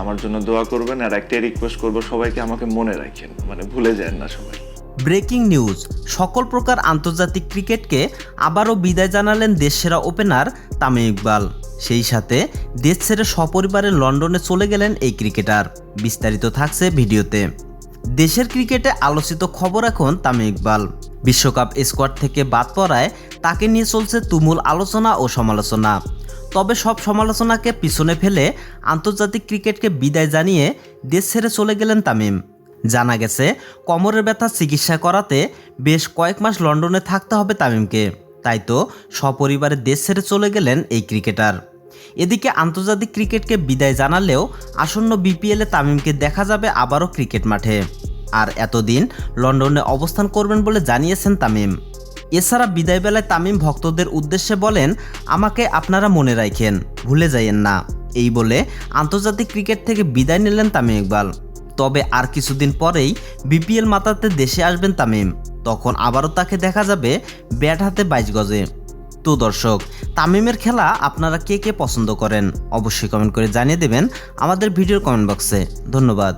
আমার জন্য দোয়া করবেন আর একটাই রিকোয়েস্ট করব, সবাইকে আমাকে মনে রাখেন মানে ভুলে যান না সবাই। ব্রেকিং নিউজ, সকল প্রকার আন্তর্জাতিক ক্রিকেটকে আবারও বিদায় জানালেন দেশসেরা ওপেনার তামিম ইকবাল। সেই সাথে দেশ ছেড়ে সপরিবারে লন্ডনে চলে গেলেন এই ক্রিকেটার। বিস্তারিত থাকছে ভিডিওতে। দেশের ক্রিকেটে আলোচিত খবর এখন তামিম ইকবাল। বিশ্বকাপ স্কোয়াড থেকে বাদ পড়ায় তাকে নিয়ে চলছে তুমুল আলোচনা ও সমালোচনা। তবে সব সমালোচনাকে পিছনে ফেলে আন্তর্জাতিক ক্রিকেটকে বিদায় জানিয়ে দেশ ছেড়ে চলে গেলেন তামিম। জানা গেছে, কোমরের ব্যথা চিকিৎসা করাতে বেশ কয়েক মাস লন্ডনে থাকতে হবে তামিমকে। তাই তো সপরিবারে দেশ ছেড়ে চলে গেলেন এই ক্রিকেটার। এদিকে আন্তর্জাতিক ক্রিকেটকে বিদায় জানালেও আসন্ন বিপিএলে তামিমকে দেখা যাবে আবারও ক্রিকেট মাঠে। আর এতদিন লন্ডনে অবস্থান করবেন বলে জানিয়েছেন তামিম। এছাড়া বিদায় বেলায় তামিম ভক্তদের উদ্দেশ্যে বলেন, আমাকে আপনারা মনে রাখেন, ভুলে যাইয়েন না। এই বলে আন্তর্জাতিক ক্রিকেট থেকে বিদায় নিলেন তামিম ইকবাল। তবে আর কিছুদিন পরেই বিপিএল মাতাতে দেশে আসবেন তামিম। তখন আবারও তাকে দেখা যাবে ব্যাট হাতে বাইশ গজে। তো দর্শক, তামিমের খেলা আপনারা কে কে পছন্দ করেন? অবশ্যই কমেন্ট করে জানিয়ে দেবেন আমাদের ভিডিওর কমেন্ট বক্সে। ধন্যবাদ।